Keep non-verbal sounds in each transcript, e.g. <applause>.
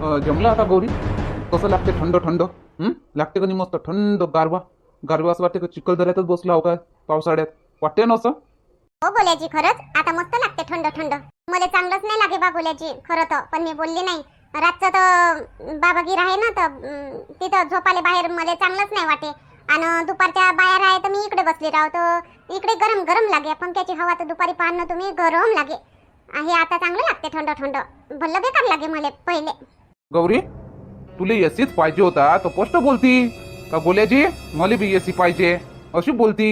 जमला जमलं आता गौरी? कसं लागते थंड थंड? लागते का नाही मस्त थंड गारवा. गारवा असं वाटते का चिखलदऱ्यातच बसला हो काय पावसाळ्यात? वाटते ना असं? हो बोलायची खरंच. आता मस्त लागते थंड थंड. मला चांगलंच नाही लागे बा बोलायची खरं तर. पण मी बोलली नाही. रातचं तर बाबागीर आहे ना तर तिथं झोपाले बाहेर मला चांगलंच नाही वाटे. आणि दुपारच्या बाहेर आहे तर मी इकडे बसली राहतो तर इकडे गरम गरम लागे. पंख्याची हवा तर दुपारी पाहणं तुम्ही गरम लागे. हे आता चांगलं लागते थंड थंड. भल्ल बेकार लागे मला पहिले. गौरी तुला एसीच पाहिजे होता तर स्पष्ट बोलती. का बोलायची मला बी एसी पाहिजे अशी बोलती.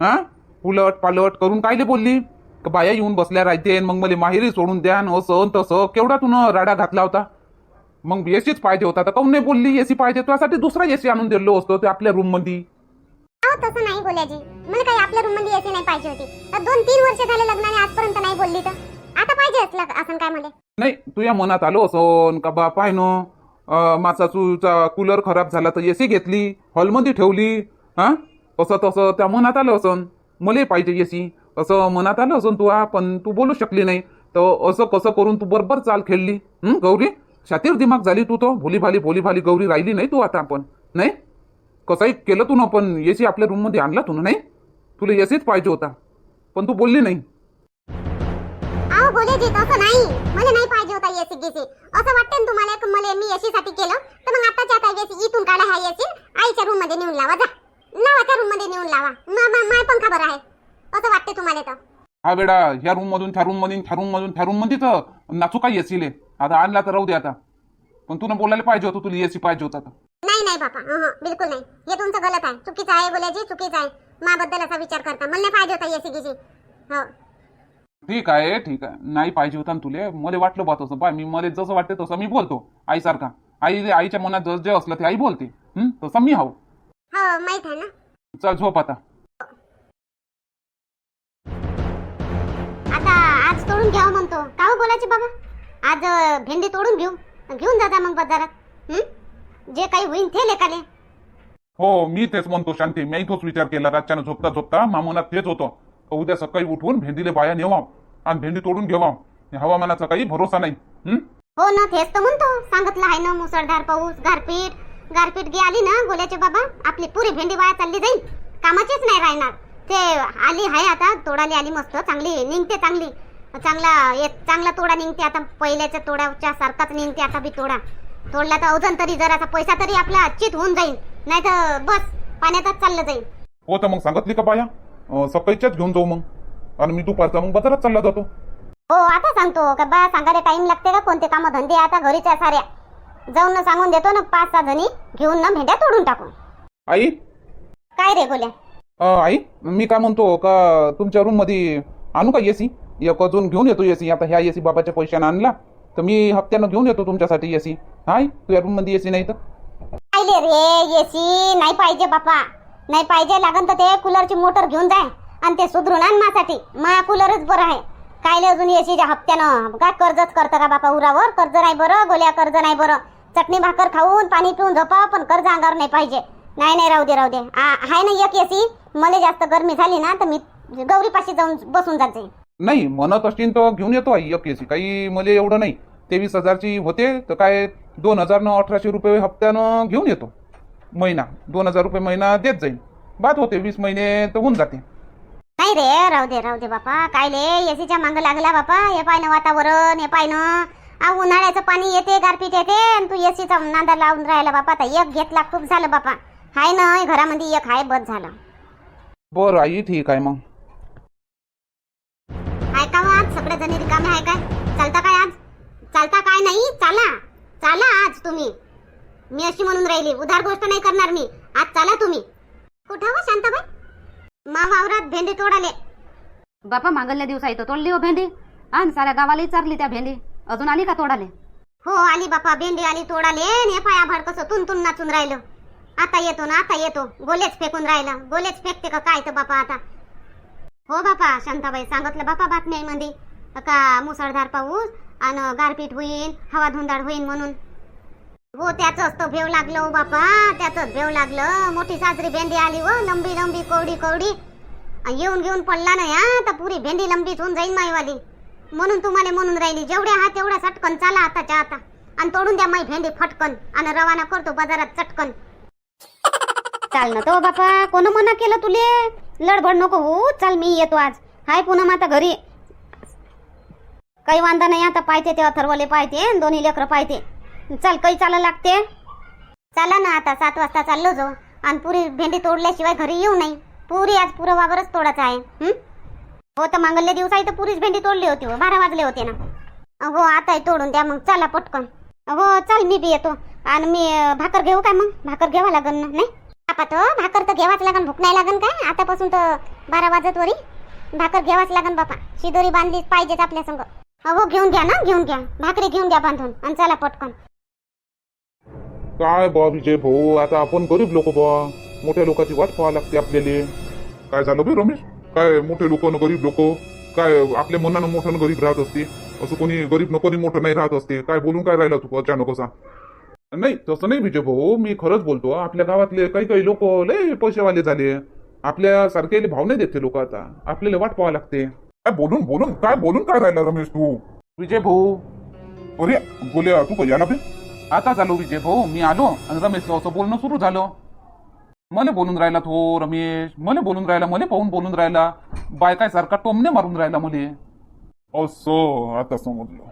हा? उलट पालट करून कायले बोलली? का बाया येऊन बसल्या राहते मग मला माहेरी सोडून द्या न असं तसं. केवढा तू राडा घातला होता? मग एसीच पाहिजे होता तर काऊन नाही बोलली एसी पाहिजे? त्यासाठी दुसरा एसी आणून दिलो असतो ते आपल्या रूममध्ये तसं नाही बोलायची मला काही आपल्या रूममध्ये एसी नाही पाहिजे होती. दोन तीन वर्ष झाले लग्नाने आजपर्यंत नाही बोलली तर. आता पाहिजे असं काय मला? नाही तुझ्या मनात आलो असन का बा पाय नो? मासाचूचा कूलर खराब झाला तर एसी घेतली हॉलमध्ये ठेवली हा? असं तसं त्या मनात आलं असन. मलाही पाहिजे एसी असं मनात आलं असन तू पण तू बोलू शकली नाही. तर असं कसं करून तू बरोबर चाल खेळली? गौरी? शातीर दिमाग झाली तू तो भोलीभाली भोलीभाली गौरी राहिली नाही तू आता आपण. नाही? कसंही केलं तू ना पण एसी आपल्या रूममध्ये आणला तू ना नाही? तुला एसीच पाहिजे होता. पण तू बोलली नाही. बोलायची तसं नाही. मला नाही पाहिजे होता एसी गिसी. असं वाटतं तुम्हाला की मला मी एसी साठी केलं? तर मग आताच्या आता एसी इथून काढा हा एसी आईच्या रूममध्ये नेऊन लावा जा. लावा त्या रूममध्ये नेऊन लावा. मा- मा- माय पंखा बरं आहे. असं वाटते तुम्हाला तर. हा वेळा ह्या रूम मधून त्या रूम मधून त्या रूम मधून त्या रूममध्ये तर नाचू काय एसीले आता आणला तर राहू दे आता. पण तुला बोलायला पाहिजे होतं तुला एसी पाहिजे होता नाही नाही बापा. अहं, बिलकुल नाही. हे तुमचं गलत आहे. चुकीचं आहे बोलायची चुकीचं आहे. माबद्दल असा विचार करता. मला नाही पाहिजे होता एसी गिसी. हो. ठीक आहे ठीक आहे. नाही पाहिजे होता ना तुले. मला वाटलं बा तसं. बा मी मला जसं वाटते तसं मी बोलतो. आईसारखा. आई आईच्या मनात जसं जे असलं ते आई बोलते. हं? तसं मी हाव. हो माहीत आहे ना. चल झोप आता. आता आज तोडून घ्यावं म्हणतो. का हो बोलायचे बाबा? आज अं, भेंडी तोडून घेऊ. घेऊन जा जा मग बाजारात. हं? जे काही होईन ते लेकाले. हो मी तेच म्हणतो शांती. मी तोच विचार केला. रातच्यानं झोपता झोपता मामनात तेच होतं. उद्या सकाळी उठवून भेंडीले बाया नेवा आणि भेंडी तोडून घेवा हवामानाचा काही भरोसा नाही. हं? हो ना तेच तर म्हणतो. सांगितलं आहे ना मुसळधार पाऊस गारपीट. गारपीट गे आली ना गोल्याचे बाबा. आपली पुरी भेंडी वाया चालली जाईल. कामाचीच नाही राहणार. ते आली आहे आता तोडाली आली मस्त चांगली निघते चांगली. चांगला एक चांगला तोडा निघते आता पहिल्याच्या तोड्याच्या सारखाच निघते आता बी तोडा. तोडला तर अजून तरी जरासा पैसा तरी आपला चित होऊन जाईल. नाही तर बस पाण्यातच चाललं जाईल. हो तर मग सांगितली का बाया? अं, सकाळच्याच घेऊन जाऊ मग. आणि मी दुपारचा मग बाजारात चालला जातो. हो आता सांगतो. का बा सांगायला टाइम लागते का? कोणते कामं धंदे आता घरीच्या साऱ्या जाऊन ना सांगून देतो ना पाच सहा जणी घेऊन ना भेंड्या तोडून टाकून आई? काय रे गोल्या? अं, आई मी काय म्हणतो का तुमच्या रूममध्ये आणू का एसी एक अजून घेऊन येतो एसी आता ह्या एसी बाबाच्या पैशानं आणला तर मी हप्त्यानं घेऊन येतो तुमच्यासाठी एसी हाय तुझ्या रूममध्ये एसी नाही तर? पाहिले रे एसी नाही पाहिजे बापा. नाही पाहिजे लागन तर ते कूलरची मोटर घेऊन जाय. आणि ते सुधरून आण माझ्यासाठी. मा कूलरच बरं आहे. कायले अजून एसीच्या हप्त्यानं? काय कर्जच करतं का बापा उरावर? कर्ज नाही बरं गोल्या कर्ज नाही बरं. चटणी भाकर खाऊन पाणी पिऊन झोपा पण कर्ज अंगावर नाही पाहिजे. नाही नाही राहू दे राहू दे. आहे ना एक एसी मला जास्त गरमी झाली ना तर मी गौरीपाशी जाऊन बसून जाते नाही म्हणत असतील तर घेऊन येतो आई एक एसी काही मला एवढं नाही. तेवीस हजारची होते तर काय दोन हजार न अठराशे रुपये हप्त्यानं घेऊन येतो. महिना. दोन हजार रुपये महिना देत जाईल बात होते वीस महिने तर होऊन जाते. नाही रे? राहू दे राहू दे बापा. काय ले? एसीच्या मागं लागला बापा. हे पाय ना वातावरण हे पाय ना. आ उन्हाळ्याचं पाणी येते गारपीट येते आणि तू एसीचा नांदा लावून राहिला बापा. आता एक घेतला खूप झालं बापा. हाय ना घरामध्ये एक हाय बस झालं. बरं आई ठीक आहे मग? हाय का हो आज? सगळे जणी रिकामे आहे काय? चालता काय आज? चालता काय नाही? चाला. चाला आज तुम्ही. मी अशी म्हणून राहिली उधार गोष्ट नाही करणार मी. आज चाला तुम्ही. कुठं हो शांताबाई? मा वावरात भेंडी तोडाले. बापा मागल्या दिवसा इथं तोडली हो भेंडी. आणि साऱ्या गावाला चारली त्या भेंडी. अजून आली का तोडाले? हो आली बापा. भेंडी आली तोडाले. ने पाया भाड कसं तुन तुन नाचून राहिलं. आता येतो ना आता येतो. गोलेच फेकून राहिला. गोलेच फेकते का काय तर बापा आता. हो बापा शांताबाई सांगितलं. बापा बातमी मध्ये का मुसळधार पाऊस आणि गारपीट होईन हवा धुंदाळ होईन म्हणून. हो त्याच तर भेव लागलं हो बापा त्याच भेव लागलं. मोठी साजरी भेंडी आली हो लंबी लंबी कवडी कवडी येऊन घेऊन पडला ना या तर पुरी भेंडी लंबीच होऊन जाईल माईवाली. म्हणून तुम्हाला म्हणून राहिली जेवढे हा तेवढ्या सटकन चाला आताच्या आता. आणि तोडून द्या माई भेंडी फटकन आणि रवाना करतो बाजारात चटकन. चाल ना तो बापा कोण मना केलं तुले? लडबड नको हो चाल मी येतो आज. हाय पुन्हा आता घरी. काही वांदा नाही आता पाहिजे तेव्हा अथर्वले पाहिजे दोन्ही लेकरं पाहिजे चल काही चाला लागते? चला ना आता सात वाजता चाललो जो आणि पुरी भेंडी तोडल्याशिवाय घरी येऊ नाही. पुरी आज पुरं वावरच तोडायचं आहे. हो? तर मांगल्य दिवसाही तर पुरीच भेंडी तोडली होती हो. बारा वाजले होते ना. हो आता तोडून द्या मग. चला पटकन. हो चल मी बी येतो. आणि मी भाकर घेऊ काय मग? भाकर घ्यावा लागन ना नाही? बापा तो हो, भाकर तर घ्यावाच लागन. भूक नाही लागन काय? आतापासून तर बारा वाजत वरी. भाकर घ्यावाच लागन बापा. शिदोरी बांधली पाहिजेच आपल्या संग. हो घेऊन घ्या ना घेऊन घ्या. भाकरी घेऊन घ्या बांधून. आणि चला पटकन. काय बा विजय भाऊ? आता आपण गरीब लोक बा. मोठ्या लोकांची वाट पाहावी लागते आपल्याला. काय झालं बे रमेश? काय मोठे लोक गरीब लोक? काय आपल्या मनानं मोठं गरीब राहत असते? असं कोणी गरीब न कोणी मोठं नाही राहत असते. काय बोलून काय राहिला तू अचानक असा? नाही तसं नाही विजय भाऊ. मी खरंच बोलतो आपल्या गावातले काही काही लोक लय पैसेवाले झाले. आपल्या सारखे भाव नाही देते लोक आता. आपल्याला वाट पाहावं लागते. काय बोलून बोलून काय बोलून काय राहिला रमेश तू? विजय भाऊ. अरे बोले तू कधी आला बे? आता झालो विजय भाऊ मी आलो आणि रमेश असं बोलणं सुरू झालं. मला बोलून राहिला तो रमेश मला बोलून राहिला मला पाहून बोलून राहिला. बायकाय सारखा टोमने मारून राहिला मले. असं आता समजलं.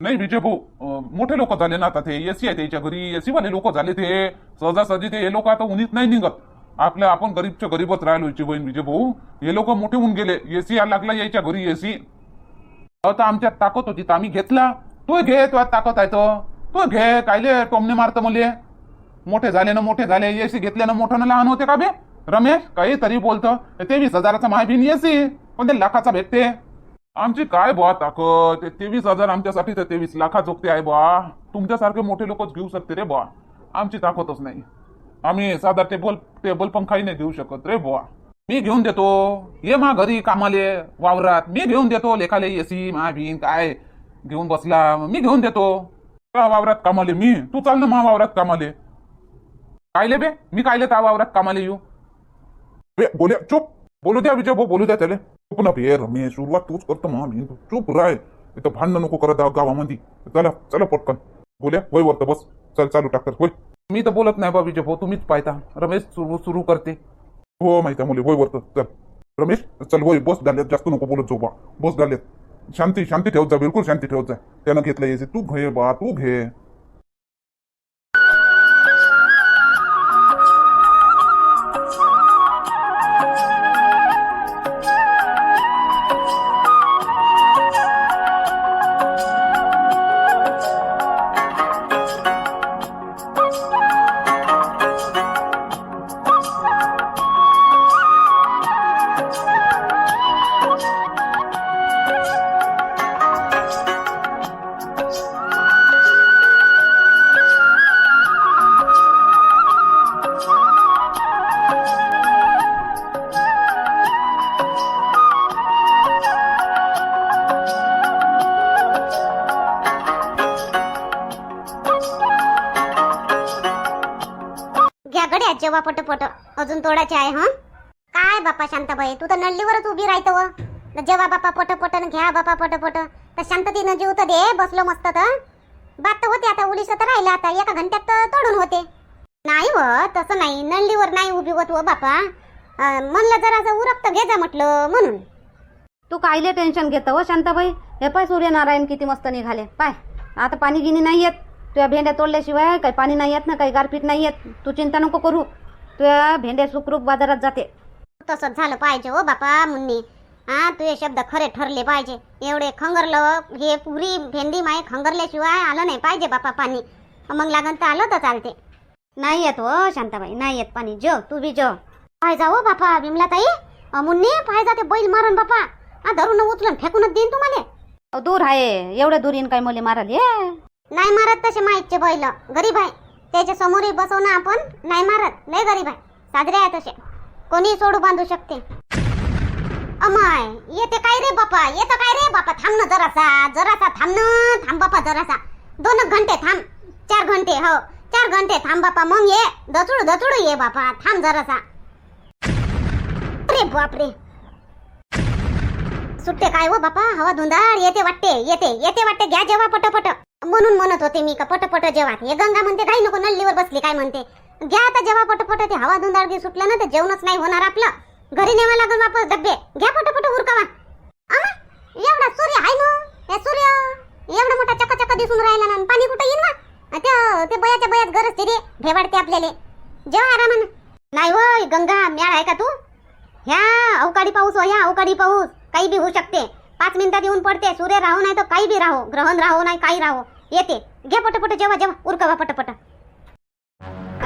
नाही विजय भाऊ मोठे लोक झाले ना आता ते एसी आहे त्याच्या घरी एसी वाले लोक झाले ते. सहजासहजी ते हे लोक आता उन्हीत नाही निघत. आपल्या आपण गरीबच्या गरीबच राहिलो याची बहीण विजय भाऊ. हे लोक मोठे होऊन गेले. एसी यायला लागला यायच्या घरी एसी आता आमच्यात ताकद होती तर आम्ही घेतला. तू घे तुझ्यात ताकद आहे तो तू घे कायले टोमने मारतं मुले? मोठे झाले ना मोठे झाले एसी घेतल्यानं मोठं ना लहान होते का बे? रमेश काहीतरी बोलतं. तेवीस हजाराचा मायबीन एसी पण ते लाखाचा भेटते? आमची काय बुवा ताकद? तेवीस हजार आमच्यासाठी तर तेवीस लाखा जोगते आहे बुवा. तुमच्यासारखे मोठे लोकच घेऊ शकते रे बुवा. आमची ताकदच नाही. आम्ही साधा टेबल टेबल पंखाही नाही घेऊ शकत रे बुवा. मी घेऊन देतो. ये मा घरी कामाले वावरात. मी घेऊन देतो लेखाले एसी मा भीन काय? घेऊन बसला. मी घेऊन देतो. का वावरात कामाले? मी? तू चाल ना मा वावरात कामाले. कायले बे? मी कायले त्या वावरात कामाले येऊ? बे चुप. बोलू द्या विजय भाऊ बोलू द्या त्याला. चुप ना बे रमेश सुरुवात तूच करतो मा मी चुप राय. इथं भांडणं नको करत गावामध्ये. चला चला पटकन. बोल्या वय वरत बस. चल चालू टाकर होय. मी तर बोलत नाही बा विजय भाऊ तुम्हीच पाहता. रमेश सुरू सुरू करते. हो माहिती आहे मुले वय वरत. चल. रमेश चल होय बस झाल्यात. जास्त नको बोलत जाऊ बा. बस झाल्यात. शांती शांती ठेवत जा बिलकुल शांती ठेवत. जा त्यानं घेतलं यायचं तू घे बा तू घे. जेव्हा पटपट अजून तोडायचे आहे हा? काय बापा शांताबाई तू तर नल्लीवरच उभी राहतो व जेव्हा बापा पटपट न घ्या बापा पटपट तर शांततेनं जीव तर दे बसलो मस्त तर. बात तर होते आता उडीस तर राहिलं आता एका घंट्यात तर तोडून होते. नाही व तसं नाही नल्लीवर नाही उभी होत व बापा. म्हणलं जरा उरक्त घे जा म्हटलं म्हणून. तू कायले टेन्शन घेतं हो शांताबाई? हे पाय सूर्यनारायण किती मस्त निघाले. पाय आता पाणी गिनी नाही येत. तुझ्या भेंड्या तोडल्याशिवाय काही पाणी नाही येत ना काही गारपीट नाही येत. तू चिंता नको करू. तुझ्या भेंड्या सुखरूप बाजारात जाते. तसंच झालं पाहिजे हो बापा मुन्नी. हा तुझे शब्द खरे ठरले पाहिजे. एवढे खंगरलं हे पुरी भेंडी माय खंगरल्याशिवाय आलं नाही पाहिजे बापा पाणी. मग लागन तर आलं तर चालते. नाही येत हो शांताबाई नाही येत पाणी. जो तू बी जो. पाय जा हो बापा बिमला ताई मुन्नी पाय जा ते बैल मारण बापा. हा धरून उचलून फेकूनच देईन तुम्हाला. दूर आहे एवढ्या दूर येईन काय मुले माराले नाही मारत तसे माहितचे बैल. गरीब आहे. त्याच्या समोरही बसवणं आपण नाही मारत. लय गरीब आहे. साजरे आहे तसे. कोणी सोडू बांधू शकते. अमाय येते काय रे बापा? येतं काय रे बापा? थांब ना जरासा. जरासा थांब ना. थांब बापा जरासा. दोन एक घंटे थांब. चार घंटे हो. चार घंटे थांब बापा. मग ये. दचुड दचुड ये बापा. थांब जरासा. अरे बापरे. सुट्टे काय हो बापा? हवा धुंदाळ येते वाटते येते येते वाटते घ्या जेव्हा पटपट. म्हणून म्हणत होते मी का पटपट जेव्हा हे गंगा म्हणते काही नको नल्लीवर बसली काय म्हणते. घ्या आता जेव्हा पटपट ते हवा धुंदाळ गी सुटलं ना ते जेवणच नाही होणार आपलं. घरी नेवा लागून वापस डब्बे. घ्या पटपट उरकावा एवढा सूर्य आहे ना. हे सूर्य एवढा मोठा चकाचका दिसून राहिला ना पाणी कुठं येईल ना त्या ते बयाच्या बयात गरज ते रे भेवाडते आपल्याला. जेव्हा आरामानं. नाही वय गंगा म्याळ आहे का तू? ह्या अवकाळी पाऊस हो ह्या अवकाळी पाऊस. काही बी होऊ शकते. पाच मिनिटात येऊन पडते. सूर्य राहो नाही तर काही बी राहो. ग्रहण राहो नाही काही राहो. येते. घे पटपट जेव्हा जेव्हा उरकवा पटपट.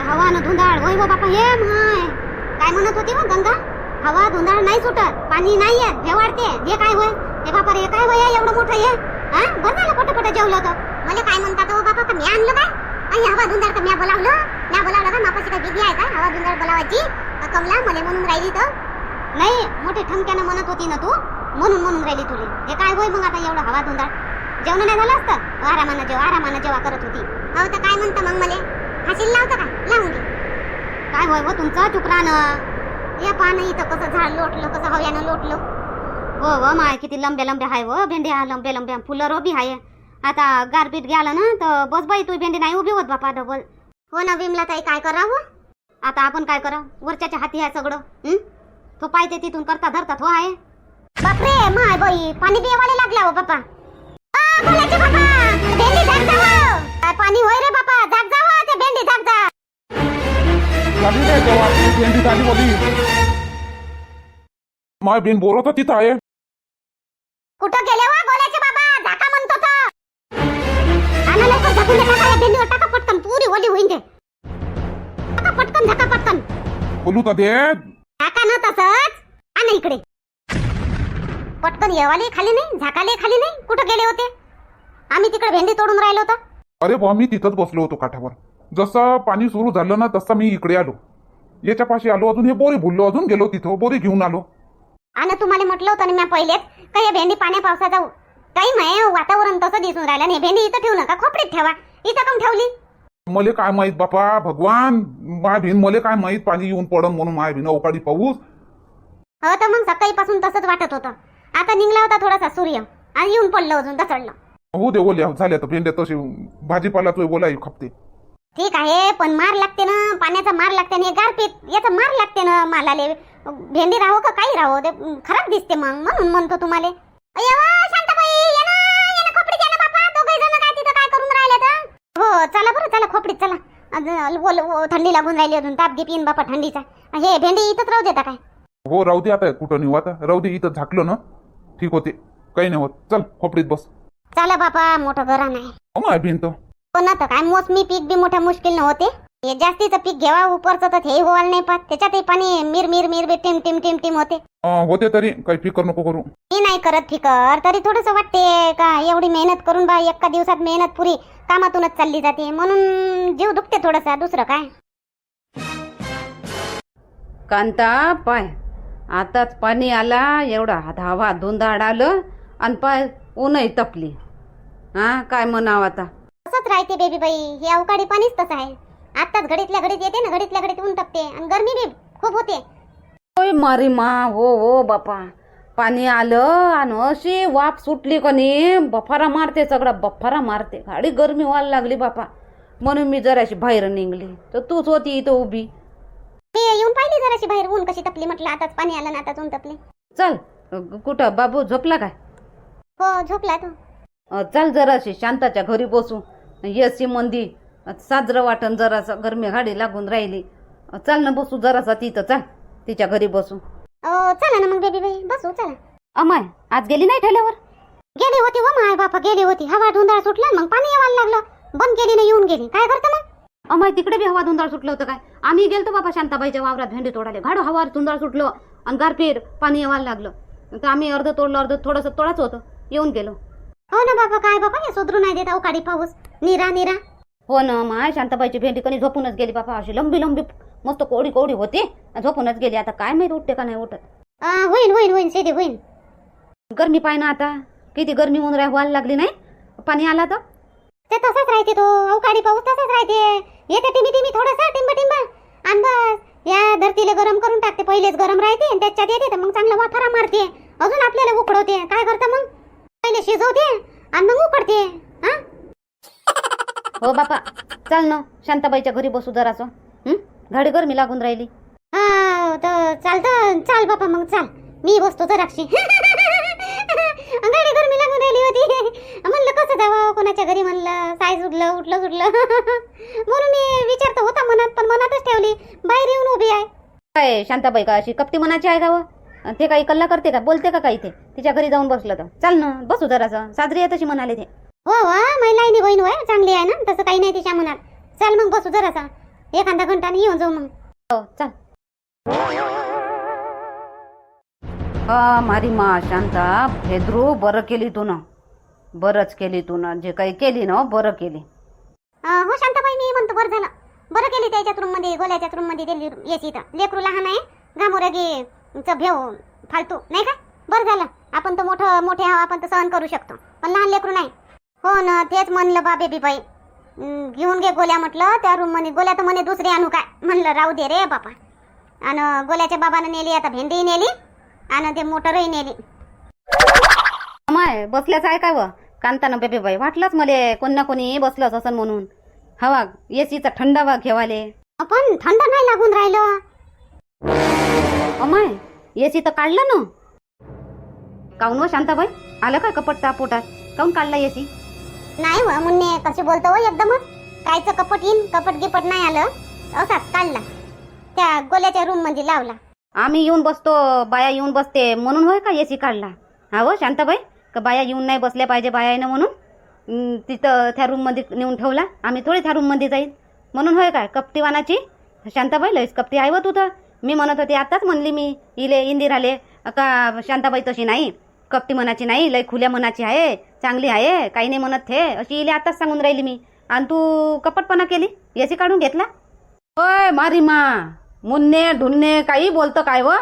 हवा न धुंदाळ. होय हो बापा हे माय. काय म्हणत होती हो गंगा? हवा धुंदाळ नाही सुटत. पाणी नाही येत हे वाढते. हे काय होय? हे बापा रे काय होय? एवढं मोठं हे? हा? बरं झालं पटपट जेवलं होतं. मला काय म्हणतात हो बापा का मी आणलं काय आणि हवा धुंदाळ का म्या बोलावलं? मी बोलावलं का? मापाशी काय बिगी आहे का? हवा धुंदाळ बोलावायची? कमला मला म्हणून राहिली तर? नाही मोठे ठमक्यानं म्हणत होती ना तू. म्हणून म्हणून राहिली तुले हे काय होय मग आता एवढं हवा धुंदाळ? जेवण नाही झालं असतं? आरामानं जेव्हा आरामानं जेव्हा करत होती. हो तर काय म्हणतं मग मले? हसील लावतं का लावून घे. काय होय हो तुमचं? चुकरानं या पानं इथं कसं झाड लोटलं कसं हव्यानं लोटलं. हो व माय किती लंबे लंबे हाय व भेंड्या लंबे लंबे फुलं रोबी हाय. आता गारपीट गेलं ना तर बस बाई तू भेंडी नाही उभी होत बापा डबल. हो ना विमला ताई काय करावं हो? आता आपण काय करा? वरच्याच्या हाती आहे सगळं. तो पाहिजे तिथून करता धरतात हो आहे. बापरे माय बाई पाणी बिवाले लागला हो बापा. आ, बोलायचे बापा भेंडी झाक जावं. काय पाणी होय रे बापा झाक जावं ते भेंडी झाक जा. झाली काय तेव्हा? आपली भेंडी झाली बोली माय बिन बोलत होती तिथं आहे. कुठं गेले वा गोल्याचे बाबा झाका म्हणतो तो. आणा लवकर झाकून दे टाका या भेंडीवर टाका पटकन पुरी ओली होईन ते. टाका पटकन झाका पटकन. बोलू तर दे. टाका ना तसंच. आणा इकडे. पटकन येवाले खाली नाही झाकाले खाली नाही कुठं गेले होते? आम्ही तिकडे भेंडी तोडून राहिलो होतो. अरे बा मी तिथंच बसलो होतो काठावर. जसं पाणी सुरू झालं ना तसं मी इकडे आलो. याच्या पाशी आलो अजून हे बोरे भुललो अजून गेलो तिथं बोरे घेऊन आलो. आणि तुम्हाला म्हटलं होतं ना मी पहिलेच का हे भेंडी पाण्या पावसाचा टाईम आहे वातावरण तसं दिसून राहिलं नाही भेंडी इथं ठेवू नका खोपडीत ठेवा. इथं कम ठेवली? मले काय माहीत बापा भगवान माय भिन मले काय माहीत पाणी येऊन पडन म्हणून माय भिन अवकाळी पाऊस. हो तर मग सकाळीपासून तसंच वाटत होतं. आता निघला होता थोडासा सूर्य. आणि येऊन पडलं अजून दसडलं हो दे ओल्या झाल्या तर भेंड्या तशी भाजीपाला तो बोलाय खपते. ठीक आहे पण मार लागते ना. पाण्याचा मार लागते ना हे गारपीट याचा मार लागते ना मालाले. भेंडी राहो का काही राहो? ते खराब दिसते मग म्हणून म्हणतो तुम्हाला. अय्या वा, शांताबाई ये ना ये ना खोपडीत ये ना बापा दोघे जण काय तिथं काय करून राहिले तर हो चला बरं चला खोपडीत चला. अजून ओल- ओ, थंडी लागून राहिली अजून. ताप घे पिईन बापा थंडीचा. हे भेंडी इथंच राहू देता काय? हो राहू दे आता कुठं नेऊ आता. राहू दे इथं झाकलं ना. ठीक होते. काही नाही होत. चल खोपडीत बस. चला बापा मोठं घरा नाही हो माय भिन तर हो ना तर काय मोसमी पीक बी मोठ्या मुश्किल न होते. हे जास्तीचं पीक घ्यावा उपरचं तर हे होवाल नाही पाहत. त्याच्यातही पाणी मिर मिर मिर बी टिम टिम टिम टिम होते. अं, होते तरी काही फिकर नको करू. मी नाही करत फिकर तरी थोडस वाटते का एवढी मेहनत करून बा एका दिवसात मेहनत पुरी कामातूनच चालली जाते. म्हणून जीव दुखते थोडसा दुसरं काय? कांता पाय. आताच पाणी आला एवढा धावा धुंदाड आलं आणि पाय ऊनही तपली. हा काय म्हणावं आता? तसंच राहते बेबी बाई. हे अवकाळी पाणीच तसं आहे. आताच घडीतल्या घडीत येते ना घडीतल्या घडीत ऊन तपते आणि गरमी बी खूप होते. होय मारी मा हो हो बापा. पाणी आलं आणि अशी वाफ सुटली का नाही बफारा मारते सगळा बफारा मारते. गाडी गरमी व्हायला लागली बापा. म्हणून मी जराशी बाहेर निघली. तर तूच होती इथं उभी. मी येऊन पाहिली जराशी बाहेर ऊन कशी तपली म्हटलं आताच पाणी आलं ना आताच ऊन तपली. चल कुठं बाबू झोपला काय? हो झोपला तो. अ, चल जराशी शांताच्या घरी बसू. एसी मंदी साजरं वाटण जरासं गरमी गाडी लागून राहिली. अ, चल ना बसू जरासा तिथं चल तिच्या घरी बसू. चला ना मग बेबी बाई बसू चला. अमाय आज गेली नाही ठेल्यावर? गेली होती व माय बापा गेली होती. हवा धुंदाळ सुटला मग पाणी यावायला लागलं. बंद केली ना येऊन गेली. काय करतं मग? अमाय तिकडे बी हवा धुंदाळ सुटलं होतं काय? आम्ही गेलतो बाबा शांताबाईच्या वावरात भेंडी तोडाले घाडो हवा धुंदाळ सुटलं आणि गारपीर पाणी यावायला लागलं. तर आम्ही अर्ध तोडलं अर्ध थोडंसं तोडाच होतं. येऊन गेलो. हो ना बाबा काय बाबा? हे सुधरू नाही देत अवकाळी पाऊस. निरा निरा. हो ना माय शांताबाईची भेंडी कणी झोपूनच गेली बापा. अशी लंबी लंबी मस्त कोडी कोडी होती. झोपूनच गेली. आता काय माहीत उठते का नाही उठत. होईन होईन होईन सीधी होईन. गरमी पाय ना आता. किती गरमी होऊन राह व्हायला लागली नाही? पाणी आला तर ते तसंच राहते तो. अवकाळी पाऊस तसंच राहते. येते टिमी टिमी थोडंसं टिंब टिंब आणि बस या धरतीला गरम करून टाकते. पहिलेच गरम राहते आणि त्याच्यात येते तर मग चांगला वाफारा मारते. अजून आपल्याला उकडवते काय करता मग? पहिले शिजवते आणि मग उकडते. हा? हो बापा. चाल ना शांताबाईच्या घरी बसू जरासो. घडी गरमी लागून राहिली. हा तर चालतं. चाल बापा मग चाल. मी बसतो जराक्षी <laughs> गाडी गरमी लागून राहिली होती म्हणलं कसं जावं कोणाच्या घरी म्हणलं साय सुटलं उठलं सुटलं. <laughs> म्हणून मी विचारतो होता मनात पण मनातच ठेवली बाहेर येऊन उभी आहे. काय शांताबाई का अशी कपटी मनाची आहे का? अन ते काही कल्ला करते का? बोलते का काही ते? तिच्या घरी जाऊन बसलं तर. चाल ना बसू जरासं. साजरी आहे तशी म्हणाले ते. हो वा महिलाईनी बहीण होय चांगली आहे ना? तसं काही नाही तिच्या मनात. चल मग बसू जरासा. एखादा घंटाने येऊन जाऊ मग. हो चाल. हा मारी मा शांता भेद्रू बरं केली तू ना. बरंच केली तू ना जे काही केली ना बरं केली. अं, हो शांताबाई मी म्हणतो बरं झालं. बरं केली त्याच्यात रूममध्ये गोल्याच्या रूममध्ये दिली याची इथं. लेकरू लहान आहे घामोरगी च भेव फालतू नाही का? बरं झालं. आपण तर मोठं मोठे आहो आपण तर सहन करू शकतो. पण लहान लेकरू नाही. हो ना तेच म्हणलं बा बेबी बाई अं, घेऊन घे गोल्या म्हटलं त्या रूममध्ये. गोल्या तर म्हणे दुसरी आणू काय? म्हणलं राहू दे रे बापा. आणि गोल्याच्या बाबानं नेली आता भेंडीही नेली आणि ते मोटरही नेली. माय बसल्याच आहे काय व कांतानं बेबे बाई वाटलंच मले कोण ना कोणी बसलंच असं म्हणून. हवा एसीचा थंडावा घेवाले. पण थंड नाही लागून राहिलं. अमाय एसी तर काढलं ना. काऊन व शांताबाई? आलं काय कपट त्या पोटात? काऊन काढला एसी नाही व मुन्ने कसे बोलतो हो एकदमच. कायचं कपट येईन कपट गिपट नाही आलं. असाच काढला. त्या गोल्याच्या रूममध्ये लावला. आम्ही येऊन बसतो बाया येऊन बसते. म्हणून होय का एसी काढला? हा हो शांताबाई? का बाया येऊन नाही बसल्या पाहिजे बायानं म्हणून? तिथं त्या रूममध्ये नेऊन ठेवला. आम्ही थोडी त्या रूममध्ये जाईल. म्हणून होय काय? कपटीवानाची? शांताबाई लईस कपटी आहे व तू तर. मी म्हणत होते आताच म्हणली मी इले इंदिराले. का शांताबाई तशी नाही? कपटी मनाची नाही लई खुल्या मनाची आहे चांगली आहे काही नाही म्हणत थे. अशी इले आत्ताच सांगून राहिली मी. आणि तू कपटपणा केली? याची काढून घेतला? होय मारी मा. मुन्ने ढुन्ने काही बोलतं काय व?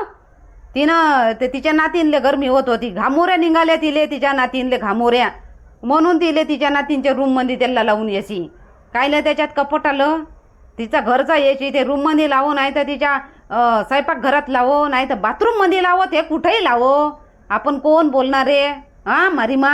तिनं ते तिच्या नातीनले गरमी होत होती. घामोऱ्या निघाल्या तिले तिच्या नातीनले घामोऱ्या. म्हणून तिले तिच्या नातींच्या रूममध्ये त्याला लावून येसी कायले त्याच्यात कपट आलं? तिचा घरचा यायची ते रूममध्ये लावो नाही तर तिच्या स्वयंपाकघरात लावो नाही तर बाथरूममध्ये लावो ते कुठेही लावो. आपण कोण बोलणार रे? हा मारी मा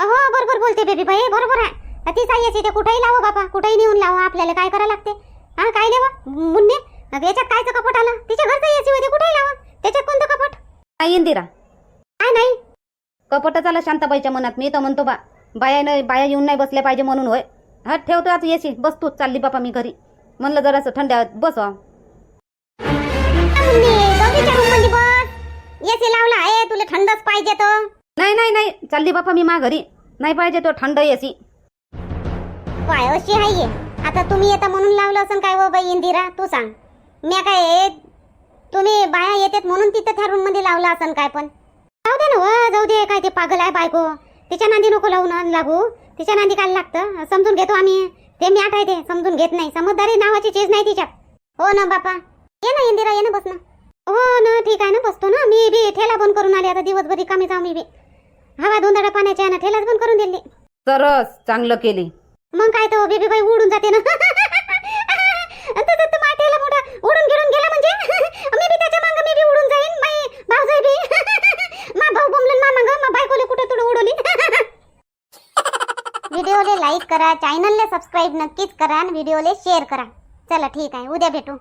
हो बरोबर बोलते बेबी बाई बरोबर आहे. तिचा याची ते कुठेही लावो बाबा कुठेही नेऊन लावा आपल्याला काय करायला लागते? हा काय लेवा मुन्ने? याच्यात कायचं कपट आलं? तिच्या घरचं याची होती कुठेही लावा. त्याच्यात कोणतं कपट? नाही इंदिरा. काय नाही. कपटच आला शांताबाईच्या मनात. मी तर म्हणतो बा बायानं बाया येऊन नाही बसल्या पाहिजे म्हणून होय. हा ठेवतो आता येशी बस तूच चालली बापा मी घरी. म्हणलं जरासं थंड्या बस वा. मुन्ने दोघीच्या रूममध्ये बस. याची लावला आहे तुला थंडच पाहिजे तर नाही नाही नाही. चालली बापा मी मा घरी. नाही पाहिजे तो थंड एसी काय अशी आहे आता तुम्ही येता म्हणून लावलं असं काय व बाई इंदिरा? तू सांग. मी काय तुम्ही बाया येतात म्हणून तिथं त्या रूममध्ये लावलं असं काय पण. जाऊ दे ना व जाऊ दे काय ते पागल आहे बायको. तिच्या नांदी नको लावून आण लागू. तिच्या नांदी काय लागतं? समजून घेतो आम्ही. ते मॅट आहे ते समजून घेत नाही. समजदारी नावाची चीज नाही तिच्यात. हो ना बापा. ये ना इंदिरा ये ना बस ना. हो ना ठीक आहे ना बसतो ना. मी बी ठेला बंद करून आले आता दिवसभर रिकामी जाऊ मी बी. हवा दोंदाडा पाण्याच्या ना ठेलाच बंद करून दिली. सरस चांगलं केली. मग काय तो बेबी बाई उडून जाते ना <laughs> तर- तर- तर माटेला मोठा उडून गिळून गेला म्हणजे मी बी त्याच्या मागं मी बी उडून जाईन माई भाऊजाई बी मा भाऊ बोंबलन मा मागं मा बायकोले कुठे तुडं उडवली करा. चॅनलला सबस्क्राईब नक्कीच करा आणि व्हिडिओले शेअर करा. चला ठीक आहे. उद्या भेटू.